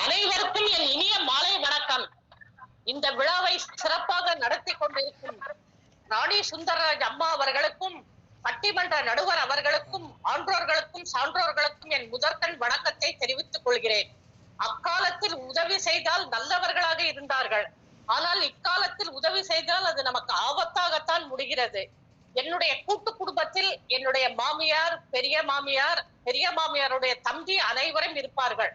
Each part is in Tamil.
அனைவருக்கும் என் இனிய மாலை வணக்கம். இந்த விழாவை சிறப்பாக நடத்தி கொண்டிருக்கும் ராணி சுந்தரராஜ் அம்மா அவர்களுக்கும் பட்டிமன்ற நடுவர் அவர்களுக்கும் ஆன்றோர்களுக்கும் சான்றோர்களுக்கும் என் முதற்கண் வணக்கத்தை தெரிவித்துக் கொள்கிறேன். அக்காலத்தில் உதவி செய்தால் நல்லவர்களாக இருந்தார்கள். ஆனால் இக்காலத்தில் உதவி செய்தால் அது நமக்கு ஆபத்தாகத்தான் முடிகிறது. என்னுடைய கூட்டு குடும்பத்தில் என்னுடைய மாமியார் பெரிய மாமியார் பெரிய மாமியாருடைய தம்பி அனைவரும் இருப்பார்கள்.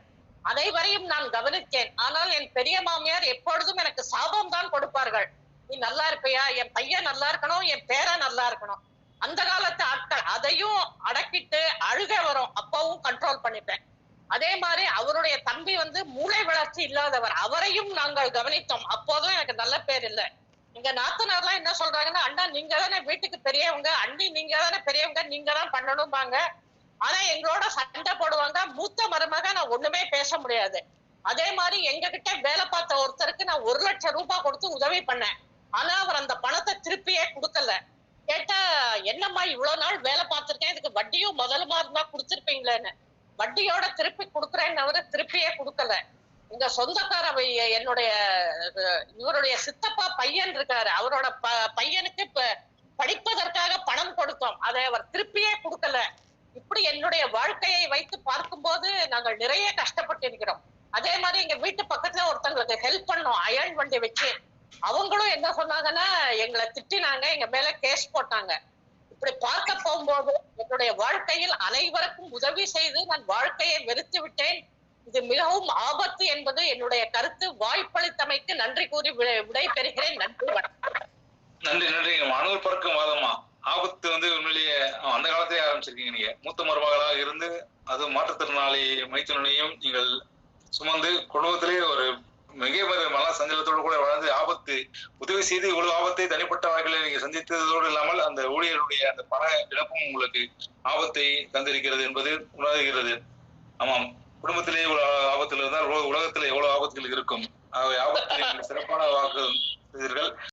அனைவரையும் நான் கவனித்தேன். ஆனால் என் பெரிய மாமியார் எப்பொழுதும் எனக்கு சாபம் தான் கொடுப்பார்கள். நீ நல்லா இருப்பியா? என் பையன் நல்லா இருக்கணும் என் பேர நல்லா இருக்கணும். அந்த காலத்து ஆட்கள் அதையும் அடக்கிட்டு அழுக வரும். அப்பாவும் கண்ட்ரோல் பண்ணிப்பேன். அதே மாதிரி அவருடைய தம்பி வந்து மூளை வளர்ச்சி இல்லாதவர். அவரையும் நாங்கள் கவனித்தோம். அப்போதும் எனக்கு நல்ல பேர் இல்லை. எங்க நாத்தனார்லாம் என்ன சொல்றாங்கன்னா அண்ணா நீங்க தானே வீட்டுக்கு பெரியவங்க. அண்ணி நீங்க தானே பெரியவங்க. நீங்க தான் பண்ணணும்பாங்க ஆனா சண்டை போடுவாங்க. மூத்த மருமக நான் ஒண்ணுமே பேச முடியாது. அதே மாதிரி எங்க கிட்ட வேலை பார்த்த ஒருத்தருக்கு நான் ஒரு லட்சம் ரூபாய் கொடுத்து உதவி பண்ணேன். ஆனா அவர் அந்த பணத்தை திருப்பியே கொடுக்கல. கேட்டா என்னம்மா இவ்வளவு நாள் வேலை பார்த்திருக்கேன். இதுக்கு வட்டியும் முதலுமா இருந்தா கொடுத்துருப்பீங்களேன்னு. வட்டியோட திருப்பி கொடுக்குறேன்னு அவரு திருப்பியே கொடுக்கல. எங்க சொந்தக்கார என்னுடைய இவருடைய சித்தப்பா பையன் இருக்காரு. அவரோட ப- பையனுக்கு இப்ப படிப்பதற்காக பணம் கொடுத்தோம். அதை அவர் திருப்பியே கொடுக்கல. இப்படி என்னுடைய வாழ்க்கையை வைத்து பார்க்கும்போது நாங்கள் நிறைய கஷ்டப்பட்டிருக்கிறோம் அதே மாதிரி எங்க வீட்டு பக்கத்துல ஒருத்தங்களுக்கு ஹெல்ப் பண்ணோம். அயன் வண்டி வச்சு. அவங்களும் என்ன சொன்னாங்கன்னா எங்களை திட்டினாங்க எங்க மேல கேஸ் போட்டாங்க. இப்படி பார்க்க போகும்போது என்னுடைய வாழ்க்கையில் அனைவருக்கும் உதவி செய்து நான் வாழ்க்கையை வெறுத்து விட்டேன். இது மிகவும் ஆபத்து என்பது என்னுடைய கருத்து. வாய்ப்பளித்தமைக்கு நன்றி கூறி விடை- பெறுகிறேன் நன்றி வணக்கம். நன்றி நன்றிங்க அணுல் பறக்கும் வாதமா? ஆபத்து வந்து உண்மையிலேயே அந்த காலத்திலே ஆரம்பிச்சிருக்கீங்க நீங்க. மூத்த மருமகளாக இருந்து அது மாற்றுத்திறனாளி மைத்துனையும் நீங்கள் சுமந்து குடும்பத்திலே ஒரு மிக பெரிய மன சஞ்சலத்தோடு கூட வளர்ந்து ஆபத்து உதவி செய்து இவ்வளவு ஆபத்தை தனிப்பட்ட வகையில் நீங்க சந்தித்ததோடு இல்லாமல் அந்த ஊழியருடைய அந்த பண இழப்பும் உங்களுக்கு ஆபத்தை தந்திருக்கிறது என்பது உணர்கிறது. ஆமாம். குடும்பத்திலே இவ்வளவு ஆபத்தில் இருந்தால் உலக- உலகத்திலே எவ்வளவு ஆபத்துகள் இருக்கும்? ஆகவே ஆபத்தில் சிறப்பான வாக்கு செய்தீர்கள்.